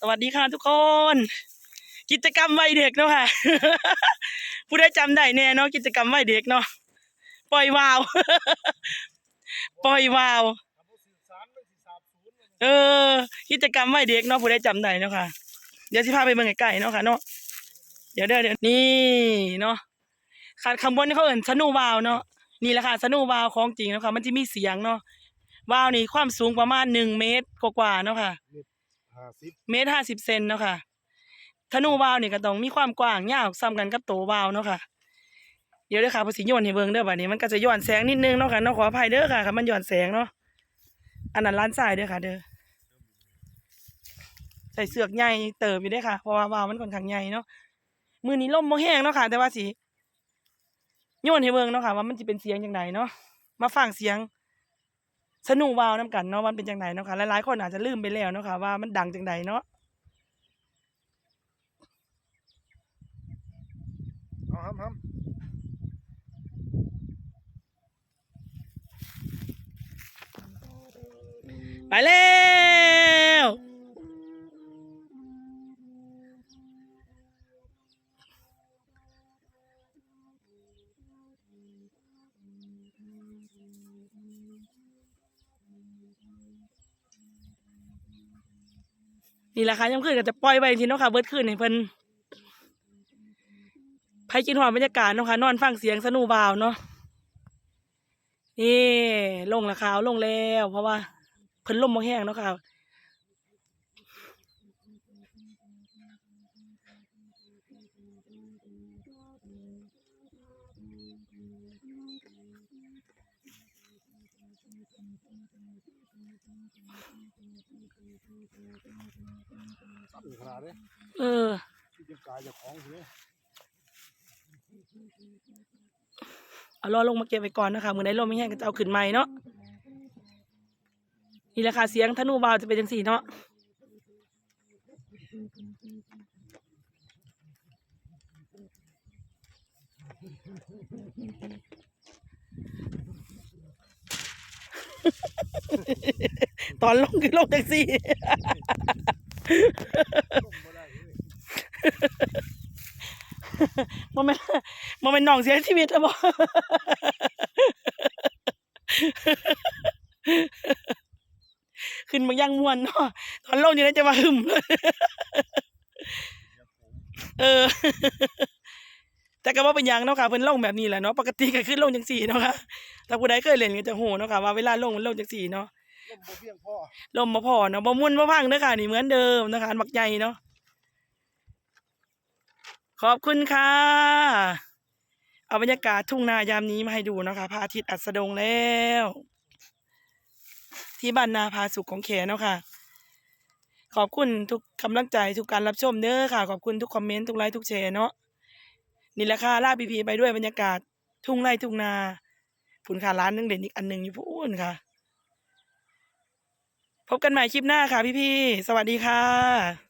สวัสดีค่ะทุกคน กิจกรรมวัยเด็กเนาะค่ะ ผู้ได้จำได้แน่เนาะกิจกรรมวัยเด็กเนาะปล่อยวาว ปล่อยวาว เออ กิจกรรมวัยเด็กเนาะผู้ได้จำได้เนาะค่ะ เดี๋ยวสิพาไปเบิ่งใกล้ๆเนาะค่ะเนาะเดี๋ยวเดี๋ยวเดี๋ยวนี่เนาะขาข้างบนนี่เขาเอ่นสนูวาวเนาะนี่แหละค่ะสนูวาวของจริงเนาะค่ะมันจะมีเสียงเนาะวาวนี่ความสูงประมาณหนึ่งเมตรกว่าๆเนาะค่ะ ห้าสิบเมตรห้าสิบเซนเนาะค่ะธนูวาวนี่ก็ต้องมีความกว้างยาวซ้ำกันกับโตวาวเนาะค่ะ เดี๋ยวเด้อค่ะภาษีโยนให้เบิ่งเด้อบัดนี้มันก็จะย้อนแสงนิดนึงเนาะค่ะเนาะขออภัยเด้อค่ะค่ะมันย้อนแสงเนาะอันนั้นล้านสายเด้อค่ะ เด้อใส่เสือกใหญ่เติบอยู่เด้อค่ะเพราะว่าวาวมันค่อนข้างใหญ่เนาะมือนี้ลมบ่แห้งเนาะค่ะ แต่ว่าสิโยนให้เบิ่งเนาะค่ะว่ามันสิเป็นเสียงจังไดเนาะมาฟังเสียง สนุวาวน้ำกันเนาะมันเป็นจังไดเนาะค่ะหลายๆคนอาจจะลืมไปแล้วเนาะค่ะว่ามันดังจังไดเนาะเอาห้ำห้ำไปแล้ว นี่แหละค่ะยังคืนก็จะปล่อยไปทีเนาะค่ะเบิดคืนให้เพิ่นไผกินหอมบรรยากาศเนาะค่ะนอนฟังเสียงสนุบ่าวเนาะนี่ลงและขาวลงแล้ว เพราะว่าเพิ่นลมบ่แห้งเนาะค่ะ สับอีกขนาด เลยเออที่จะกลายจากของสิเอารอลงมาเก็บไว้ก่อนนะคะมือไหนลมไม่แห้งก็จะเอาขึ้นใหม่เนาะนี่แหละค่ะเสียงธนูบาวจะเป็นจังสี่เนาะ ตอนลงคือลงจังสี่มันไม่นมันเป็นหนองเสียชีวิตแล้วบ่ขึ้นมายังมวนเนาะตอนลงอยู่แล้วจะมาหึมเลยเออ ก็ว่าเป็นยังเนาะค่ะเพิ่นลงแบบนี้แหละเนาะปกติก็ขึ้นลงจังสี่เนาะค่ะถ้าผู้ใดเคยเล่นก็จะโหเนาะค่ะว่าเวลาลงมันลงจังสี่เนาะลมบ่เพียงพอลมมาพอเนาะบ่มุ่นบ่พังเด้อค่ะนี่เหมือนเดิมนะคะบักใหญ่เนาะขอบคุณค่ะ เอาบรรยากาศทุ่งนายามนี้มาให้ดูนะคะพระอาทิตย์อัสดงแล้ว ที่บ้านนาพาสุขของแขเนาะค่ะ ขอบคุณทุกกำลังใจทุกการรับชมเด้อค่ะ ขอบคุณทุกคอมเมนต์ทุกไลค์ทุกแชร์เนาะ นี่แหละค่ะลาพีพีไปด้วยบรรยากาศ ทุ่งไร่ทุ่งนาผุนค่ะร้านนึงเด่นอีกอันหนึ่งอยู่พูนค่ะ พบกันใหม่คลิปหน้าค่ะพี่พี่สวัสดีค่ะ